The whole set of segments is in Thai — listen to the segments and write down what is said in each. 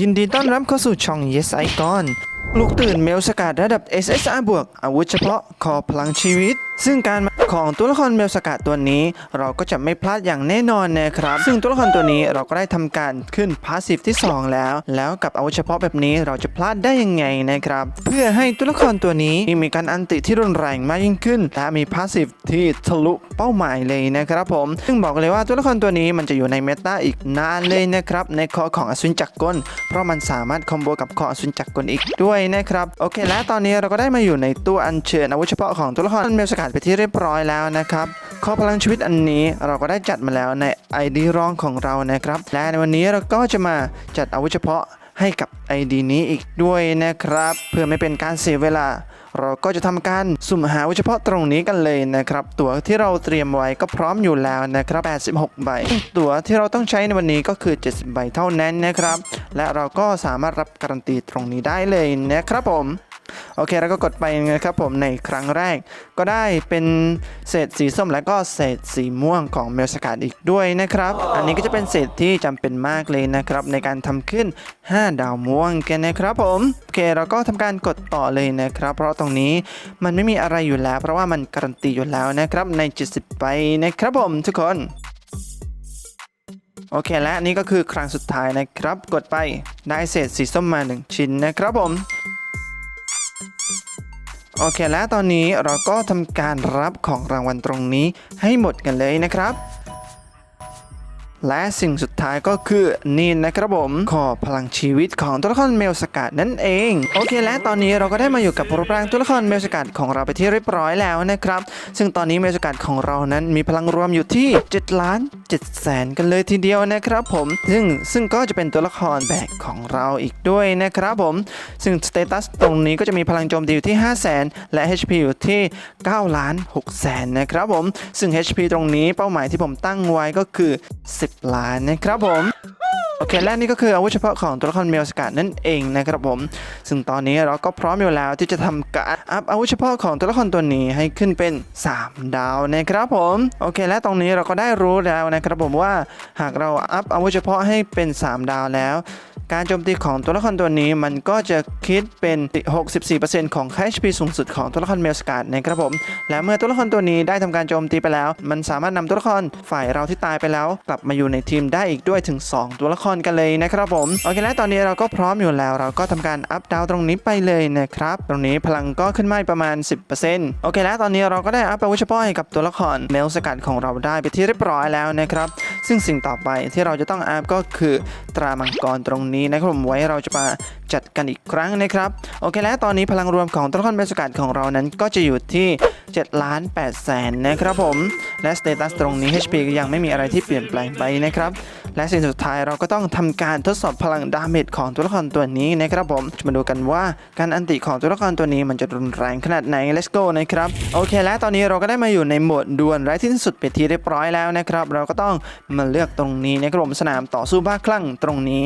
ยินดีต้อนรับเข้าสู่ช่อง Yes Icon ลูกตื่นเมลสกัดระดับ SSR บวกอาวุธเฉพาะคอพลังชีวิต ซึ่งการ ของตัวละครเมลสกัดตัวนี้ เราก็จะไม่พลาดอย่างแน่นอนนะครับ ซึ่งตัวละครตัวนี้เราก็ได้ทำการขึ้นพาสซีฟที่ 2 แล้ว แล้วกับอาวุธเฉพาะแบบนี้เราจะพลาดได้ยังไงนะครับ เพื่อให้ตัวละครตัวนี้มีการอันติที่รุนแรงมากยิ่งขึ้น และมีพาสซีฟที่ทะลุเป้าหมายเลยนะครับผม ซึ่งบอกเลยว่าตัวละครตัวนี้มันจะอยู่ในเมตาอีกนานเลยนะครับในคอของอสุนจักรกล เพราะมันสามารถคอมโบกับคออสุนจักรกลอีกด้วยนะครับ โอเค และตอนนี้เราก็ได้มาอยู่ในตู้อัญเชิญอาวุธเฉพาะของตัวละครเมลสกัดไปที่เรียบร้อยแล้วนะครับคอพลังชีวิตอันนี้เราก็ได้จัดมาแล้วใน ID รองของเรานะครับ และในวันนี้เราก็จะมาจัดอาวุธเฉพาะให้กับ ID นี้อีกด้วยนะครับ เพื่อไม่เป็นการเสียเวลา เราก็จะทำการสุ่มหาอาวุธเฉพาะตรงนี้กันเลยนะครับ ตั๋วที่เราเตรียมไว้ก็พร้อมอยู่แล้วนะครับ 86 ใบ ตั๋วที่เราต้องใช้ในวันนี้ก็คือ 70 ใบเท่านั้นนะครับ และเราก็สามารถรับการันตีตรงนี้ได้เลยนะครับผม โอเคแล้วก็กดไปนะครับผมในครั้งแรก ก็ได้เป็นเศษสีส้มและก็เศษสีม่วงของเมลสกัดอีกด้วยนะครับ อันนี้ก็จะเป็นเศษที่จำเป็นมากเลยนะครับ ในการทำขึ้น 5 ดาวม่วงกันนะครับผมโอเคเราก็ทำการกดต่อเลยนะครับ เพราะตรงนี้มันไม่มีอะไรอยู่แล้ว เพราะว่ามันการันตีอยู่แล้วนะครับใน 70ใบนะครับผมทุกคนโอเคและนี่ก็คือครั้งสุดท้ายนะครับ กดไปได้เศษสีส้มมา 1 ชิ้นนะครับผม โอเคแล้วตอนนี้เราก็ทำการรับของรางวัลตรงนี้ให้หมดกันเลยนะครับ และสิ่งสุดท้ายก็คือนี่นะครับผม ขอพลังชีวิตของตัวละครเมลสกัดนั่นเอง โอเค และตอนนี้เราก็ได้มาอยู่กับรูปร่างตัวละครเมลสกัดของเราไปที่เรียบร้อยแล้วนะครับ ซึ่งตอนนี้เมลสกัดของเรานั้นมีพลังรวมอยู่ที่7ล้าน7แสนกันเลยทีเดียวนะครับผม ซึ่งซึ่งก็จะเป็นตัวละครแบกของเราอีกด้วยนะครับผม ซึ่งสเตตัสตรงนี้ก็จะมีพลังโจมตีอยู่ที่ 5 0 0แสนและ HP อยู่ที่9ล้าน6แสนนะครับผม ซึ่ง HP ตรงนี้เป้าหมายที่ผมตั้งไว้ก็คือ 10ล้านนะครับผม โอเค และนี่ก็คืออาวุธเฉพาะของตัวละครเมลสกัดนั่นเองนะครับผม ซึ่งตอนนี้เราก็พร้อมอยู่แล้วที่จะทำการอัพอาวุธเฉพาะของตัวละครตัวนี้ให้ขึ้นเป็น 3 ดาวนะครับผม โอเค และตรงนี้เราก็ได้รู้แล้วนะครับผมว่าหากเราอัพอาวุธเฉพาะให้เป็น 3 ดาวแล้ว การโจมตีของตัวละครตัวนี้มันก็จะคิดเป็น 64%ของค่า HP สูงสุดของตัวละครเมลสกัดนะครับผม และเมื่อตัวละครตัวนี้ได้ทำการโจมตีไปแล้ว มันสามารถนำตัวละครฝ่ายเราที่ตายไปแล้ว กลับมาอยู่ในทีมได้อีกด้วยถึง 2 ตัวละครกันเลยนะครับผม โอเคและตอนนี้เราก็พร้อมอยู่แล้ว เราก็ทำการอัพดาวตรงนี้ไปเลยนะครับ ตรงนี้พลังก็ขึ้นมาประมาณ 10%โอเคและตอนนี้เราก็ได้อัพอาวุธเฉพาะให้กับตัวละครเมลสกัดของเราได้ไปที่เรียบร้อยแล้วนะครับ ซึ่งสิ่งต่อไปที่เราจะต้องอัพก็คือตรามังกรตรงนี้นะครับผมไว้เราจะมาจัดกันอีกครั้งนะครับ โอเคและตอนนี้พลังรวมของตัวละครเมลสกัดของเรานั้นก็จะอยู่ที่7ล้าน8แสนนะครับผม และสเตตัสตรงนี้ HP ก็ยังไม่มีอะไรที่เปลี่ยนแปลงไปนะครับ และสิ่งสุดท้ายเราก็ต้องทำการทดสอบพลังดาเมจของตัวละครตัวนี้นะครับผม มาดูกันว่าการอันติของตัวละครตัวนี้มันจะรุนแรงขนาดไหน let's go นะครับ โอเค และตอนนี้เราก็ได้มาอยู่ในโหมดดวลไร้ที่สุดไปทีเรียบร้อยแล้วนะครับ เราก็ต้องมาเลือกตรงนี้นะครับผมสนามต่อสู้บ้าคลั่งตรงนี้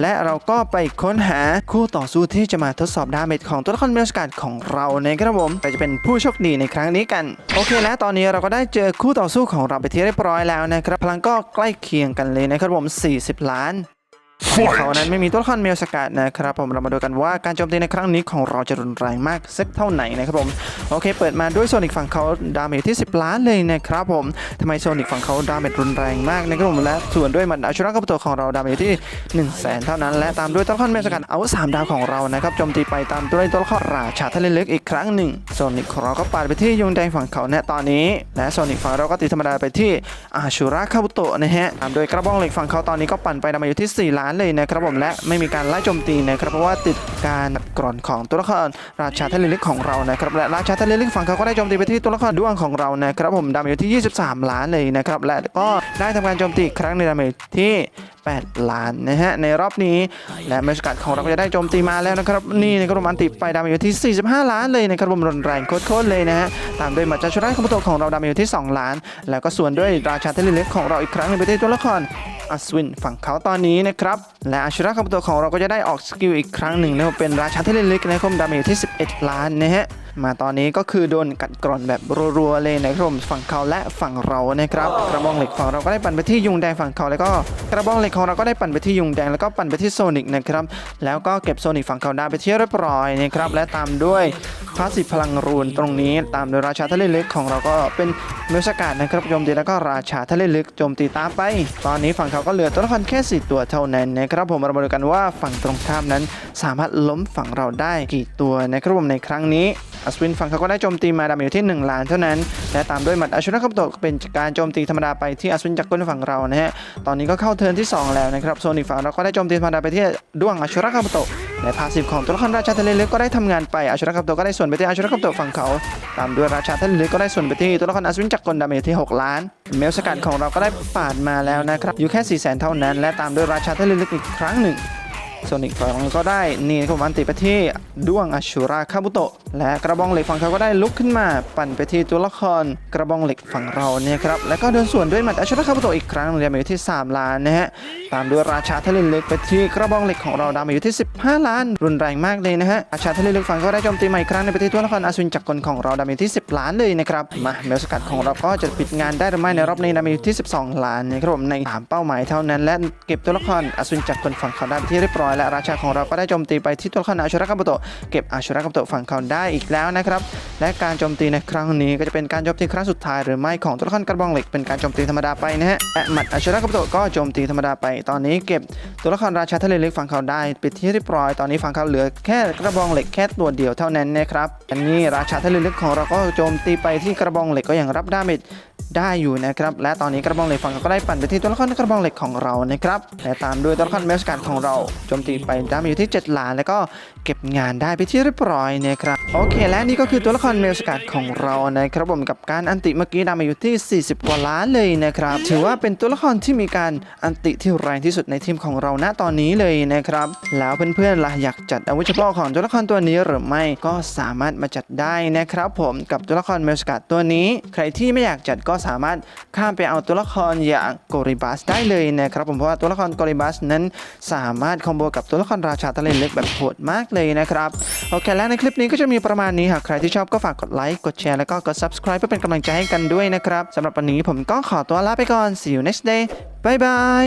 และเราก็ไปค้นหาคู่ต่อสู้ที่จะมาทดสอบดาเมจของตัวละครเมลสกัดของเรานะครับผมแต่จะเป็นผู้โชคดีในครั้งนี้กัน โอเคและตอนนี้เราก็ได้เจอคู่ต่อสู้ของเราไปที่เรียบร้อยแล้วนะครับพลังก็ใกล้เคียงกันเลยนะครับผม 40 ล้าน เขานั้นไม่มีตัวละครเมลสกัดนะครับผมเรามาดูกันว่าการโจมตีในครั้งนี้ของเราจะรุนแรงมากสักเท่าไหนนะครับผมโอเค เปิดมาด้วยโซนิกฝั่งเขาดาเมจที่ 10 ล้านเลยนะครับผมทำไมโซนิกฝั่งเขาดาเมจรุนแรงมากนะครับผมและส่วนด้วยมันอาชุระกับตัวของเราดาเมจที่1 0 0 0 0แสนเท่านั้น และตามด้วยตัวละครเมลสกัดเอาสามดาวของเรานะครับโจมตีไปตามด้วยตัวละครราชาทะเลลึกอีกครั้งหนึ่งโซนิกของเราก็ปาดไปที่ยุงแดงฝั่งเขาในตอนนี้และโซนิกฝั่งเราก็ตีธรรมดาไปที่อาชุระคาบุโตะนะฮะตามโดยกระบองเหล็กฝั่งเขาตอนนี้ก็ปั่นไปดาเมจที่ 4 ล้านเลยนะครับผมและไม่มีการไล่โจมตีนะครับเพราะว่าติดการกร่อนของตัวละครราชาทะเลลึกของเรานะครับและราชาทะเลลึกฝั่งเขาก็ได้โจมตีไปที่ตัวละครด้วงของเรานะครับผมดาเมจอยู่ที่ 23 ล้านเลยนะครับและก็ได้ทำการโจมตีครั้งในดาเมจที่ 8 ล้านนะฮะในรอบนี้ และเมสกัดของเราก็จะได้โจมตีมาแล้วนะครับ นี่ในกรมอันติไปดามอยู่ที่ 45 ล้านเลยนะครับผมรุนแรงโคตรๆเลยนะฮะตามด้วยมัจจาชุระคอมโบโตของเราดามอยู่ที่ 2 ล้าน แล้วก็ส่วนด้วยราชาเทะเลลึกของเราอีกครั้งหนึงไปที่ตัวละครอัศวินฝั่งเขาตอนนี้นะครับและอาชุระคาบุโตะของเราก็จะได้ออกสกิลอีกครั้งหนึ่งนะครับเป็นราชาเทเลลิกนะครับดาเมจที่ 11 ล้านนะฮะ มาตอนนี้ก็คือโดนกัดกร่อนแบบรัวๆเลยนะครับผมฝั่งเขาและฝั่งเรานะครับ กระบองเหล็กฝั่งเราก็ได้ปั่นไปที่ยุงแดงฝั่งเขาแล้วก็กระบองเหล็กของเราก็ได้ปั่นไปที่ยุงแดงแล้วก็ปั่นไปที่โซนิกนะครับแล้วก็เก็บโซนิกฝั่งเขาได้ไปที่เรียบร้อยนะครับและตามด้วยพาสซีฟพลังรูนตรงนี้ ตามโดยราชาทะเลลึกของเราก็เป็นเมลสกาดนะครับโจมตีแล้วก็ราชาทะเลลึกโจมตีตามไป ตอนนี้ฝั่งเขาก็เหลือตัวละครแค่สี่ตัวเท่านั้นนะครับผมเรามาดูกันว่าฝั่งตรงข้ามนั้น สามารถล้มฝั่งเราได้กี่ตัวนะครับผมในครั้งนี้ อัศวินฝั่งเขาก็ได้โจมตีมาดาเมจอยู่ที่ 1 ล้านเท่านั้น และตามด้วยหมัดอาชุระคับโตเป็นการโจมตีธรรมดาไปที่อัศวินจักรกลฝั่งเรานะฮะ ตอนนี้ก็เข้าเทิร์นที่ 2 แล้วนะครับ โซนิกฝั่งเราก็ได้โจมตีธรรมดาไปที่ด้วงอาชุระคับโตและพาสซีของตัวละครราชาทะเลเลึกก็ได้ทำงานไปอาชุระคับโตก็ได้ส่วนไปที่อาชุระคับโตฝั่งเขา ตามด้วยราชาทะเลเลึกก็ได้ส่วนไปที่ตัวละครอัศวินจักรกลดาเมจที่ 6 ล้าน เมลสกัดของเราก็ได้ปาดมาแล้วนะครับ อยู่แค่4 0 0 0 0เท่านั้น และตามด้วยราชาทะเลเลึกอีกครั้งหนึ่ง โซนิกฝั่งก็ได้นี่ครับผมอันติไปที่ด้วงอชูราคาบุโตะและกระบองเหล็กฝั่งเขาก็ได้ลุกขึ้นมา ปั่นไปที่ตัวละครกระบองเหล็กฝั่งเราเนี่ยครับแล้วก็เดินส่วนด้วยหมัดอชูราคาบุโตะอีกครั้งเรียมาอยู่ที่ 3 ล้านนะฮะตามด้วยราชาทะเลลึกไปที่กระบองเหล็กของเราดามาอยู่ที่ 15 ล้าน รุนแรงมากเลยนะฮะราชาทะเลลึกฝั่งก็ได้โจมตีใหม่ครั้งในไปที่ตัวละครอาสวินจักรกลของเราดามาอยู่ที่ 10 ล้านเลยนะครับมาเมลสกัดของเราก็จะปิดงานได้หรือไม่ในรอบนี้ดามาอยู่ที่ 12 ล้านนะครับผมในสามเป้าหมายเท่านั้นและเก็บตัวละครอาสวินจักรกลฝั่งเขาได้ไปที่เรียบร้อยและราชาของเราก็ได้โจมตีไปที่ตัวละครอาชุระกัมโตะเก็บอาชุระกัมโตะฝั่งเขาได้อีกแล้วนะครับและการโจมตีในครั้งนี้ก็จะเป็นการโจมตีครั้งสุดท้ายหรือไม่ของตัวละครกระบองเหล็กเป็นการโจมตีธรรมดาไปนะฮะและหมัดอาชุระกัมโตะก็โจมตีธรรมดาไป ตอนนี้เก็บตัวละครราชาทะเลลึกฝั่งเขาได้ปิดที่เรียบร้อยตอนนี้ฝั่งเขาเหลือแค่กระบองเหล็กแค่ตัวเดียวเท่านั้นนะครับอันนี้ราชาทะเลลึกของเราก็โจมตีไปที่กระบองเหล็กก็ยังรับดาเมจ ได้อยู่นะครับ และตอนนี้กระบองเหล็กฝั่งเขาก็ได้ปั่นไปที่ตัวละครกระบองเหล็กของเรานะครับและตามด้วยตัวละครเมสการของเราโจมตีไปดาเมจอยู่ที่7ล้านแล้วก็เก็บงานได้ไปที่เรียบร้อยนะครับ โอเคและนี่ก็คือตัวละครเมลสการของเรานะครับผมกับการอันติเมื่อกี้ดามจอยู่ที่ 40 กว่าล้านเลยนะครับ ถือว่าเป็นตัวละครที่มีการอันติที่แรงที่สุดในทีมของเราณตอนนี้เลยนะครับ แล้วเพื่อนๆล่ะอยากจัดอาวุธเฉพาะของตัวละครตัวนี้หรือไม่ก็สามารถมาจัดได้นะครับผมกับตัวละครเมลสการตัวนี้ ใครที่ไม่อยากจัดก็สามารถข้ามไปเอาตัวละครอย่างโกริบัสได้เลยนะครับผมเพราะว่าตัวละครโกริบัสนั้นสามารถคอมโบกับตัวละครราชาทะเลเล็กแบบโหดมากเลยนะครับโอเคแล้วในคลิปนี้ก็จะมีมีประมาณนี้หากใครที่ชอบก็ฝากกดไลค์ กดแชร์ แล้วก็กด subscribe เพื่อเป็นกำลังใจให้กันด้วยนะครับสำหรับวันนี้ผมก็ขอตัวลาไปก่อน see you next day bye bye